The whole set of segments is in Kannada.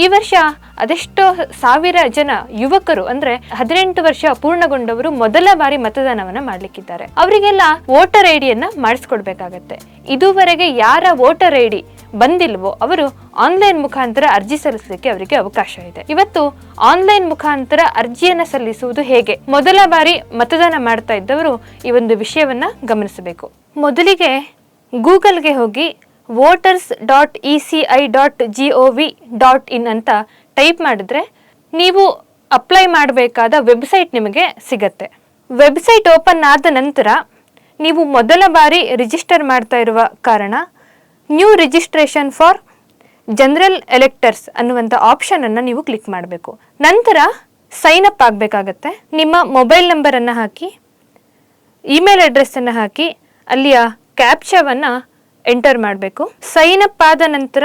ಈ ವರ್ಷ ಅದೆಷ್ಟೋ ಸಾವಿರ ಜನ ಯುವಕರು, ಅಂದ್ರೆ ಹದಿನೆಂಟು ವರ್ಷ ಪೂರ್ಣಗೊಂಡವರು ಮೊದಲ ಬಾರಿ ಮತದಾನವನ್ನ ಮಾಡ್ಲಿಕ್ಕಿದ್ದಾರೆ. ಅವರಿಗೆಲ್ಲ ವೋಟರ್ ಐಡಿಯನ್ನ ಮಾಡಿಸ್ಕೊಡ್ಬೇಕಾಗತ್ತೆ. ಇದುವರೆಗೆ ಯಾರ ವೋಟರ್ ಐಡಿ ಬಂದಿಲ್ವೋ ಅವರು ಆನ್ಲೈನ್ ಮುಖಾಂತರ ಅರ್ಜಿ ಸಲ್ಲಿಸಲಿಕ್ಕೆ ಅವರಿಗೆ ಅವಕಾಶ ಇದೆ. ಇವತ್ತು ಆನ್ಲೈನ್ ಮುಖಾಂತರ ಅರ್ಜಿಯನ್ನ ಸಲ್ಲಿಸುವುದು ಹೇಗೆ? ಮೊದಲ ಬಾರಿ ಮತದಾನ ಮಾಡ್ತಾ ಇದ್ದವರು ಈ ಒಂದು ವಿಷಯವನ್ನ ಗಮನಿಸಬೇಕು. ಮೊದಲಿಗೆ ಗೂಗಲ್ಗೆ ಹೋಗಿ voters dot E C I dot G O V dot in ಅಂತ ಟೈಪ್ ಮಾಡಿದ್ರೆ ನೀವು ಅಪ್ಲೈ ಮಾಡಬೇಕಾದ ವೆಬ್ಸೈಟ್ ನಿಮಗೆ ಸಿಗತ್ತೆ. ವೆಬ್ಸೈಟ್ ಓಪನ್ ಆದ ನಂತರ ನೀವು ಮೊದಲ ಬಾರಿ ರಿಜಿಸ್ಟರ್ ಮಾಡ್ತಾ ಇರುವ ಕಾರಣ new registration for general electors ಅನ್ನುವಂಥ ಆಪ್ಷನನ್ನು ನೀವು ಕ್ಲಿಕ್ ಮಾಡಬೇಕು. ನಂತರ ಸೈನ್ ಅಪ್ ಆಗಬೇಕಾಗತ್ತೆ. ನಿಮ್ಮ ಮೊಬೈಲ್ ನಂಬರನ್ನು ಹಾಕಿ, ಇಮೇಲ್ ಅಡ್ರೆಸ್ಸನ್ನು ಹಾಕಿ, ಅಲ್ಲಿಯ ಕ್ಯಾಪ್ಚಾವನ್ನು ಎಂಟರ್ ಮಾಡಬೇಕು. ಸೈನ್ ಅಪ್ ಆದ ನಂತರ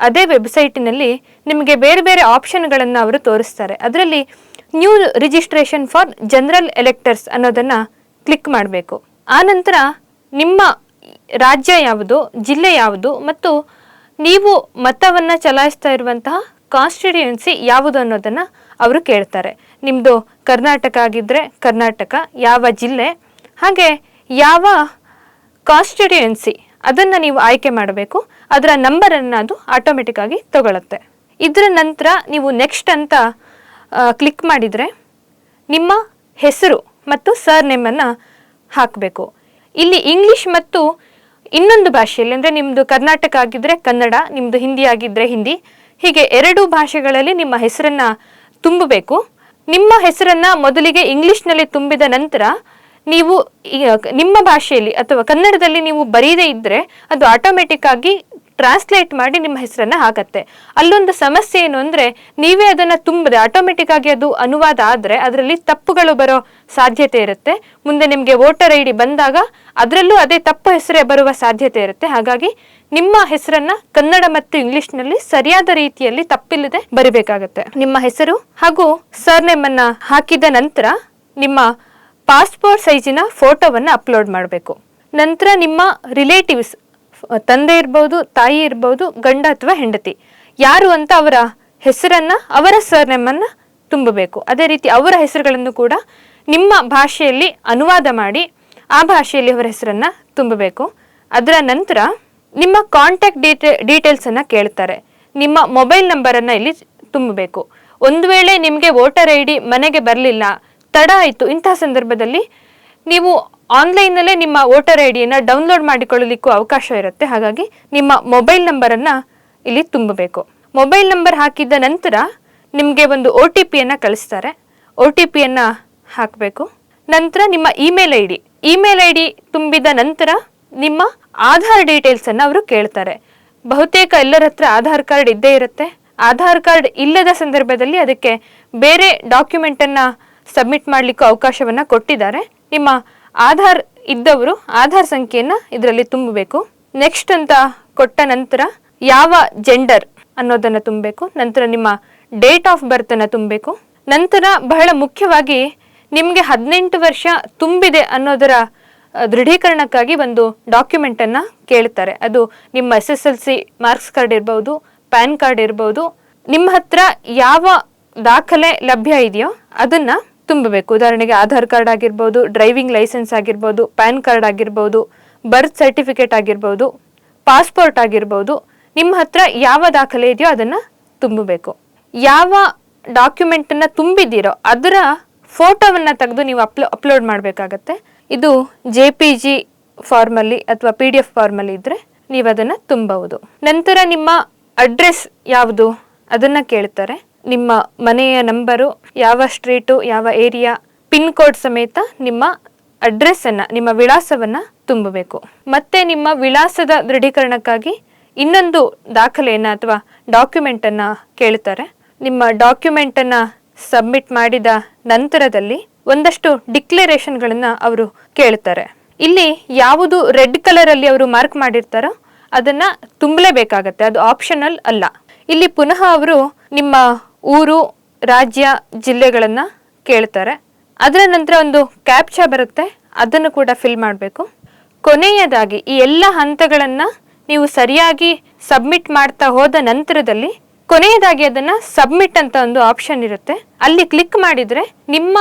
ಅದೇ ವೆಬ್ಸೈಟಿನಲ್ಲಿ ನಿಮಗೆ ಬೇರೆ ಬೇರೆ ಆಪ್ಷನ್ಗಳನ್ನು ಅವರು ತೋರಿಸ್ತಾರೆ. ಅದರಲ್ಲಿ new registration for general electors ಅನ್ನೋದನ್ನು ಕ್ಲಿಕ್ ಮಾಡಬೇಕು. ಆನಂತರ ನಿಮ್ಮ ರಾಜ್ಯ ಯಾವುದು, ಜಿಲ್ಲೆ ಯಾವುದು ಮತ್ತು ನೀವು ಮತವನ್ನು ಚಲಾಯಿಸ್ತಾ ಇರುವಂತಹ ಕಾನ್ಸ್ಟಿಟ್ಯೂಯೆನ್ಸಿ ಯಾವುದು ಅನ್ನೋದನ್ನು ಅವರು ಕೇಳ್ತಾರೆ. ನಿಮ್ಮದು ಕರ್ನಾಟಕ ಆಗಿದ್ದರೆ ಕರ್ನಾಟಕ, ಯಾವ ಜಿಲ್ಲೆ, ಹಾಗೆ ಯಾವ ಕಾನ್ಸ್ಟಿಟ್ಯೂಯನ್ಸಿ ಅದನ್ನು ನೀವು ಆಯ್ಕೆ ಮಾಡಬೇಕು. ಅದರ ನಂಬರನ್ನು ಅದು ಆಟೋಮೆಟಿಕ್ ಆಗಿ ತಗೊಳುತ್ತೆ. ಇದರ ನಂತರ ನೀವು ನೆಕ್ಸ್ಟ್ ಅಂತ ಕ್ಲಿಕ್ ಮಾಡಿದರೆ ನಿಮ್ಮ ಹೆಸರು ಮತ್ತು ಸರ್ ನೇಮನ್ನು ಹಾಕಬೇಕು. ಇಲ್ಲಿ ಇಂಗ್ಲಿಷ್ ಮತ್ತು ಇನ್ನೊಂದು ಭಾಷೆಯಲ್ಲಿ, ಅಂದರೆ ನಿಮ್ಮದು ಕರ್ನಾಟಕ ಆಗಿದ್ದರೆ ಕನ್ನಡ ನಿಮ್ಮದು ಹಿಂದಿ ಆಗಿದ್ದರೆ ಹಿಂದಿ, ಹೀಗೆ ಎರಡು ಭಾಷೆಗಳಲ್ಲಿ ನಿಮ್ಮ ಹೆಸರನ್ನು ತುಂಬಬೇಕು. ನಿಮ್ಮ ಹೆಸರನ್ನು ಮೊದಲಿಗೆ ಇಂಗ್ಲೀಷ್ನಲ್ಲಿ ತುಂಬಿದ ನಂತರ ನೀವು ನಿಮ್ಮ ಭಾಷೆಯಲ್ಲಿ ಅಥವಾ ಕನ್ನಡದಲ್ಲಿ ನೀವು ಬರೀದೇ ಇದ್ದರೆ ಅದು ಆಟೋಮೆಟಿಕ್ ಆಗಿ ಟ್ರಾನ್ಸ್ಲೇಟ್ ಮಾಡಿ ನಿಮ್ಮ ಹೆಸರನ್ನ ಹಾಕತ್ತೆ. ಅಲ್ಲೊಂದು ಸಮಸ್ಯೆ ಏನು ಅಂದ್ರೆ ನೀವೇ ಅದನ್ನ ತುಂಬದೆ ಆಟೋಮೆಟಿಕ್ ಆಗಿ ಅದು ಅನುವಾದ ಆದ್ರೆ ಅದರಲ್ಲಿ ತಪ್ಪುಗಳು ಬರೋ ಸಾಧ್ಯತೆ ಇರುತ್ತೆ. ಮುಂದೆ ನಿಮಗೆ ವೋಟರ್ ಐ ಡಿ ಬಂದಾಗ ಅದರಲ್ಲೂ ಅದೇ ತಪ್ಪು ಹೆಸರೇ ಬರುವ ಸಾಧ್ಯತೆ ಇರುತ್ತೆ. ಹಾಗಾಗಿ ನಿಮ್ಮ ಹೆಸರನ್ನ ಕನ್ನಡ ಮತ್ತು ಇಂಗ್ಲಿಷ್ನಲ್ಲಿ ಸರಿಯಾದ ರೀತಿಯಲ್ಲಿ ತಪ್ಪಿಲ್ಲದೆ ಬರಿಬೇಕಾಗತ್ತೆ. ನಿಮ್ಮ ಹೆಸರು ಹಾಗೂ ಸರ್ನೇಮ್ ಅನ್ನ ಹಾಕಿದ ನಂತರ ನಿಮ್ಮ ಪಾಸ್ಪೋರ್ಟ್ ಸೈಜಿನ ಫೋಟೋವನ್ನು ಅಪ್ಲೋಡ್ ಮಾಡಬೇಕು. ನಂತರ ನಿಮ್ಮ ರಿಲೇಟಿವ್ಸ್, ತಂದೆ ಇರ್ಬೋದು, ತಾಯಿ ಇರ್ಬೋದು, ಗಂಡ ಅಥವಾ ಹೆಂಡತಿ, ಯಾರು ಅಂತ ಅವರ ಹೆಸರನ್ನು, ಅವರ ಸರ್ನೆಮ್ಮನ್ನು ತುಂಬಬೇಕು. ಅದೇ ರೀತಿ ಅವರ ಹೆಸರುಗಳನ್ನು ಕೂಡ ನಿಮ್ಮ ಭಾಷೆಯಲ್ಲಿ ಅನುವಾದ ಮಾಡಿ ಆ ಭಾಷೆಯಲ್ಲಿ ಅವರ ಹೆಸರನ್ನು ತುಂಬಬೇಕು. ಅದರ ನಂತರ ನಿಮ್ಮ ಕಾಂಟ್ಯಾಕ್ಟ್ ಡೀಟೇ ಡೀಟೇಲ್ಸನ್ನು ಕೇಳ್ತಾರೆ. ನಿಮ್ಮ ಮೊಬೈಲ್ ನಂಬರನ್ನು ಇಲ್ಲಿ ತುಂಬಬೇಕು. ಒಂದು ವೇಳೆ ನಿಮಗೆ ವೋಟರ್ ಐ ಡಿ ಮನೆಗೆ ಬರಲಿಲ್ಲ ತಡ ಆಯಿತು. ಇಂತಹ ಸಂದರ್ಭದಲ್ಲಿ ನೀವು ಆನ್ಲೈನಲ್ಲೇ ನಿಮ್ಮ ವೋಟರ್ ಐ ಡಿಯನ್ನು ಡೌನ್ಲೋಡ್ ಮಾಡಿಕೊಳ್ಳಲಿಕ್ಕೂ ಅವಕಾಶ ಇರುತ್ತೆ. ಹಾಗಾಗಿ ನಿಮ್ಮ ಮೊಬೈಲ್ ನಂಬರನ್ನು ಇಲ್ಲಿ ತುಂಬಬೇಕು. ಮೊಬೈಲ್ ನಂಬರ್ ಹಾಕಿದ ನಂತರ ನಿಮಗೆ ಒಂದು ಒ ಟಿ ಪಿಯನ್ನು ಕಳಿಸ್ತಾರೆ. ಒ ಟಿ ಪಿಯನ್ನು ಹಾಕಬೇಕು. ನಂತರ ನಿಮ್ಮ email I D. Email I D ತುಂಬಿದ ನಂತರ ನಿಮ್ಮ ಆಧಾರ್ ಡೀಟೇಲ್ಸನ್ನು ಅವರು ಕೇಳ್ತಾರೆ. ಬಹುತೇಕ ಎಲ್ಲರ ಹತ್ರ ಆಧಾರ್ ಕಾರ್ಡ್ ಇದ್ದೇ ಇರುತ್ತೆ. ಆಧಾರ್ ಕಾರ್ಡ್ ಇಲ್ಲದ ಸಂದರ್ಭದಲ್ಲಿ ಅದಕ್ಕೆ ಬೇರೆ ಡಾಕ್ಯುಮೆಂಟನ್ನು ಸಬ್ಮಿಟ್ ಮಾಡಲಿಕ್ಕೂ ಅವಕಾಶವನ್ನು ಕೊಟ್ಟಿದ್ದಾರೆ. ನಿಮ್ಮ ಆಧಾರ್ ಇದ್ದವರು ಆಧಾರ್ ಸಂಖ್ಯೆಯನ್ನು ಇದರಲ್ಲಿ ತುಂಬಬೇಕು. ನೆಕ್ಸ್ಟ್ ಅಂತ ಕೊಟ್ಟ ನಂತರ ಯಾವ ಜೆಂಡರ್ ಅನ್ನೋದನ್ನು ತುಂಬಬೇಕು. ನಂತರ ನಿಮ್ಮ ಡೇಟ್ ಆಫ್ ಬರ್ತನ್ನು ತುಂಬಬೇಕು. ನಂತರ ಬಹಳ ಮುಖ್ಯವಾಗಿ ನಿಮಗೆ ಹದಿನೆಂಟು ವರ್ಷ ತುಂಬಿದೆ ಅನ್ನೋದರ ದೃಢೀಕರಣಕ್ಕಾಗಿ ಒಂದು ಡಾಕ್ಯುಮೆಂಟನ್ನು ಕೇಳ್ತಾರೆ. ಅದು ನಿಮ್ಮ S S L C marks card ಇರ್ಬೋದು ಪ್ಯಾನ್ ಕಾರ್ಡ್ ಇರ್ಬೋದು. ನಿಮ್ಮ ಹತ್ರ ಯಾವ ದಾಖಲೆ ಲಭ್ಯ ಇದೆಯೋ ಅದನ್ನ ತುಂಬಬೇಕು. ಉದಾಹರಣೆಗೆ ಆಧಾರ್ ಕಾರ್ಡ್ ಆಗಿರ್ಬೋದು, ಡ್ರೈವಿಂಗ್ ಲೈಸೆನ್ಸ್ ಆಗಿರ್ಬೋದು, ಪ್ಯಾನ್ ಕಾರ್ಡ್ ಆಗಿರ್ಬೋದು, ಬರ್ತ್ ಸರ್ಟಿಫಿಕೇಟ್ ಆಗಿರ್ಬೋದು, ಪಾಸ್ಪೋರ್ಟ್ ಆಗಿರ್ಬೋದು, ನಿಮ್ಮ ಹತ್ರ ಯಾವ ದಾಖಲೆ ಇದೆಯೋ ಅದನ್ನ ತುಂಬಬೇಕು. ಯಾವ ಡಾಕ್ಯುಮೆಂಟನ್ನು ತುಂಬಿದ್ದೀರೋ ಅದರ ಫೋಟೋವನ್ನು ತೆಗೆದು ನೀವು ಅಪ್ಲೋ, ಅಪ್ಲೋಡ್ ಮಾಡಬೇಕಾಗತ್ತೆ. ಇದು ಜೆ ಪಿ ಜಿ ಫಾರ್ಮಲ್ಲಿ ಅಥವಾ ಪಿ ಡಿ ಎಫ್ ಫಾರ್ಮಲ್ಲಿ ಇದ್ದರೆ ನೀವು ಅದನ್ನು ತುಂಬಬಹುದು. ನಂತರ ನಿಮ್ಮ ಅಡ್ರೆಸ್ ಯಾವುದು? ಅದನ್ನು ಕೇಳ್ತಾರೆ. ನಿಮ್ಮ ಮನೆಯ ನಂಬರು, ಯಾವ ಸ್ಟ್ರೀಟು, ಯಾವ ಏರಿಯಾ, ಪಿನ್ ಕೋಡ್ ಸಮೇತ ನಿಮ್ಮ ಅಡ್ರೆಸ್ಸನ್ನು, ನಿಮ್ಮ ವಿಳಾಸವನ್ನು ತುಂಬಬೇಕು. ಮತ್ತೆ ನಿಮ್ಮ ವಿಳಾಸದ ದೃಢೀಕರಣಕ್ಕಾಗಿ ಇನ್ನೊಂದು ದಾಖಲೆಯನ್ನು ಅಥವಾ ಡಾಕ್ಯುಮೆಂಟನ್ನು ಕೇಳ್ತಾರೆ ನಿಮ್ಮ ಡಾಕ್ಯುಮೆಂಟನ್ನು ಸಬ್ಮಿಟ್ ಮಾಡಿದ ನಂತರದಲ್ಲಿ ಒಂದಷ್ಟು ಡಿಕ್ಲರೇಷನ್ಗಳನ್ನು ಅವರು ಕೇಳ್ತಾರೆ ಇಲ್ಲಿ ಯಾವುದು ರೆಡ್ ಕಲರಲ್ಲಿ ಅವರು ಮಾರ್ಕ್ ಮಾಡಿರ್ತಾರೋ ಅದನ್ನ ತುಂಬಲೇಬೇಕಾಗತ್ತೆ. ಅದು ಆಪ್ಷನಲ್ ಅಲ್ಲ. ಇಲ್ಲಿ ಪುನಃ ಅವರು ನಿಮ್ಮ ಊರು, ರಾಜ್ಯ, ಜಿಲ್ಲೆಗಳನ್ನು ಕೇಳ್ತಾರೆ. ಅದರ ನಂತರ ಒಂದು ಕ್ಯಾಪ್ಚಾ ಬರುತ್ತೆ. ಅದನ್ನು ಕೂಡ ಫಿಲ್ ಮಾಡಬೇಕು. ಕೊನೆಯದಾಗಿ ಈ ಎಲ್ಲ ಹಂತಗಳನ್ನು ನೀವು ಸರಿಯಾಗಿ ಸಬ್ಮಿಟ್ ಮಾಡ್ತಾ ಹೋದ ನಂತರದಲ್ಲಿ ಕೊನೆಯದಾಗಿ ಅದನ್ನು ಸಬ್ಮಿಟ್ ಅಂತ ಒಂದು ಆಪ್ಷನ್ ಇರುತ್ತೆ. ಅಲ್ಲಿ ಕ್ಲಿಕ್ ಮಾಡಿದರೆ ನಿಮ್ಮ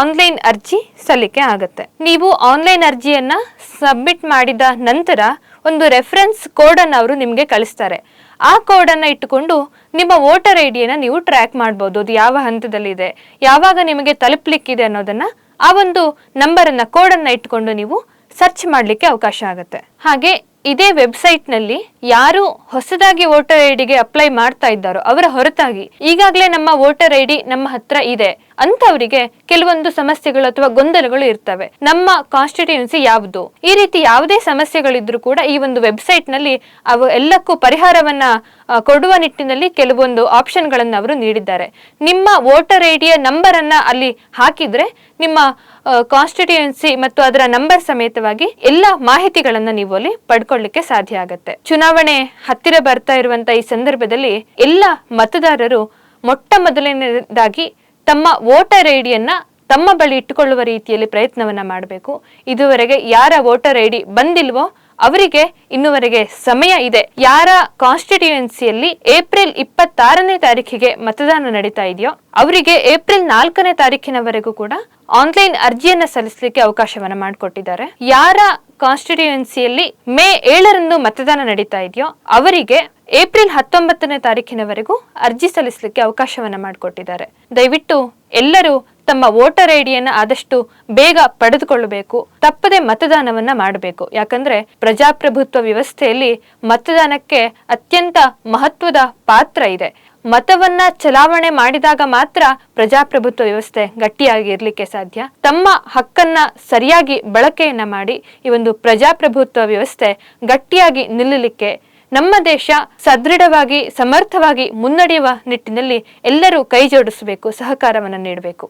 ಆನ್ಲೈನ್ ಅರ್ಜಿ ಸಲ್ಲಿಕೆ ಆಗುತ್ತೆ. ನೀವು ಆನ್ಲೈನ್ ಅರ್ಜಿಯನ್ನ ಸಬ್ಮಿಟ್ ಮಾಡಿದ ನಂತರ ಒಂದು ರೆಫರೆನ್ಸ್ ಕೋಡ್ ಅನ್ನು ಅವರು ನಿಮಗೆ ಕಳಿಸ್ತಾರೆ. ಆ ಕೋಡ್ ಅನ್ನ ಇಟ್ಟುಕೊಂಡು ನಿಮ್ಮ ವೋಟರ್ ಐ ಡಿಯನ್ನ ನೀವು ಟ್ರ್ಯಾಕ್ ಮಾಡ್ಬೋದು. ಅದು ಯಾವ ಹಂತದಲ್ಲಿದೆ, ಯಾವಾಗ ನಿಮಗೆ ತಲುಪಲಿಕ್ಕಿದೆ ಅನ್ನೋದನ್ನ ಆ ಒಂದು ನಂಬರ್ ಅನ್ನ ಕೋಡ್ ಅನ್ನ ಇಟ್ಕೊಂಡು ನೀವು ಸರ್ಚ್ ಮಾಡಲಿಕ್ಕೆ ಅವಕಾಶ ಆಗುತ್ತೆ. ಹಾಗೆ ಇದೇ ವೆಬ್ಸೈಟ್ನಲ್ಲಿ ಯಾರು ಹೊಸದಾಗಿ ವೋಟರ್ ಐ ಡಿಗೆ ಅಪ್ಲೈ ಮಾಡ್ತಾ ಇದ್ದಾರೋ ಅವರ ಹೊರತಾಗಿ ಈಗಾಗಲೇ ನಮ್ಮ ವೋಟರ್ ಐ ಡಿ ನಮ್ಮ ಹತ್ರ ಇದೆ. ಅಂತವರಿಗೆ ಕೆಲವೊಂದು ಸಮಸ್ಯೆಗಳು ಅಥವಾ ಗೊಂದಲಗಳು ಇರ್ತವೆ. ನಮ್ಮ ಕಾನ್ಸ್ಟಿಟ್ಯೂನ್ಸಿ ಯಾವುದು? ಈ ರೀತಿ ಯಾವುದೇ ಸಮಸ್ಯೆಗಳಿದ್ರು ಕೂಡ ಈ ಒಂದು ವೆಬ್ಸೈಟ್ನಲ್ಲಿ ಅವು ಎಲ್ಲಕ್ಕೂ ಪರಿಹಾರವನ್ನ ಕೊಡುವ ನಿಟ್ಟಿನಲ್ಲಿ ಕೆಲವೊಂದು ಆಪ್ಷನ್ಗಳನ್ನು ಅವರು ನೀಡಿದ್ದಾರೆ. ನಿಮ್ಮ ವೋಟರ್ ಐ ಡಿಯ ನಂಬರ್ ಅನ್ನ ಅಲ್ಲಿ ಹಾಕಿದ್ರೆ ನಿಮ್ಮ ಕಾನ್ಸ್ಟಿಟ್ಯೂನ್ಸಿ ಮತ್ತು ಅದರ ನಂಬರ್ ಸಮೇತವಾಗಿ ಎಲ್ಲ ಮಾಹಿತಿಗಳನ್ನ ನೀವು ಅಲ್ಲಿ ಪಡ್ಕೊಳ್ಳಿಕ್ಕೆ ಸಾಧ್ಯ ಆಗುತ್ತೆ. ಚುನಾವಣೆ ಹತ್ತಿರ ಬರ್ತಾ ಇರುವಂತ ಈ ಸಂದರ್ಭದಲ್ಲಿ ಎಲ್ಲ ಮತದಾರರು ಮೊಟ್ಟ ಮೊದಲನೇದಾಗಿ ತಮ್ಮ ವೋಟರ್ ಐಡಿಯನ್ನ ತಮ್ಮ ಬಳಿ ಇಟ್ಟುಕೊಳ್ಳುವ ರೀತಿಯಲ್ಲಿ ಪ್ರಯತ್ನವನ್ನ ಮಾಡಬೇಕು. ಇದುವರೆಗೆ ಯಾರ ವೋಟರ್ ಐಡಿ ಬಂದಿಲ್ವೋ ಅವರಿಗೆ ಇನ್ನುವರೆಗೆ ಸಮಯ ಇದೆ. ಯಾರ ಕಾನ್ಸ್ಟಿಟ್ಯೂಯೆನ್ಸಿಯಲ್ಲಿ ಏಪ್ರಿಲ್ ಇಪ್ಪತ್ತಾರನೇ ತಾರೀಕಿಗೆ ಮತದಾನ ನಡೀತಾ ಇದೆಯೋ ಅವರಿಗೆ ಏಪ್ರಿಲ್ ನಾಲ್ಕನೇ ತಾರೀಕಿನವರೆಗೂ ಕೂಡ ಆನ್ಲೈನ್ ಅರ್ಜಿಯನ್ನ ಸಲ್ಲಿಸಲಿಕ್ಕೆ ಅವಕಾಶವನ್ನ ಮಾಡಿಕೊಟ್ಟಿದ್ದಾರೆ. ಯಾರ ಕಾನ್ಸ್ಟಿಟ್ಯೂಯೆನ್ಸಿಯಲ್ಲಿ ಮೇ ಏಳರಂದು ಮತದಾನ ನಡೀತಾ ಇದೆಯೋ ಅವರಿಗೆ ಏಪ್ರಿಲ್ ಹತ್ತೊಂಬತ್ತನೇ ತಾರೀಕಿನವರೆಗೂ ಅರ್ಜಿ ಸಲ್ಲಿಸಲಿಕ್ಕೆ ಅವಕಾಶವನ್ನ ಮಾಡಿಕೊಟ್ಟಿದ್ದಾರೆ. ದಯವಿಟ್ಟು ಎಲ್ಲರೂ ತಮ್ಮ ವೋಟರ್ ಐಡಿಯನ್ನ ಆದಷ್ಟು ಬೇಗ ಪಡೆದುಕೊಳ್ಳಬೇಕು. ತಪ್ಪದೆ ಮತದಾನವನ್ನ ಮಾಡಬೇಕು. ಯಾಕಂದ್ರೆ ಪ್ರಜಾಪ್ರಭುತ್ವ ವ್ಯವಸ್ಥೆಯಲ್ಲಿ ಮತದಾನಕ್ಕೆ ಅತ್ಯಂತ ಮಹತ್ವದ ಪಾತ್ರ ಇದೆ. ಮತವನ್ನ ಚಲಾವಣೆ ಮಾಡಿದಾಗ ಮಾತ್ರ ಪ್ರಜಾಪ್ರಭುತ್ವ ವ್ಯವಸ್ಥೆ ಗಟ್ಟಿಯಾಗಿ ಇರಲಿಕ್ಕೆ ಸಾಧ್ಯ. ತಮ್ಮ ಹಕ್ಕನ್ನ ಸರಿಯಾಗಿ ಬಳಕೆಯನ್ನ ಮಾಡಿ ಈ ಒಂದು ಪ್ರಜಾಪ್ರಭುತ್ವ ವ್ಯವಸ್ಥೆ ಗಟ್ಟಿಯಾಗಿ ನಿಲ್ಲಲಿಕ್ಕೆ ನಮ್ಮ ದೇಶ ಸದೃಢವಾಗಿ ಸಮರ್ಥವಾಗಿ ಮುನ್ನಡೆಯುವ ನಿಟ್ಟಿನಲ್ಲಿ ಎಲ್ಲರೂ ಕೈಜೋಡಿಸಬೇಕು ಸಹಕಾರವನ್ನು ನೀಡಬೇಕು.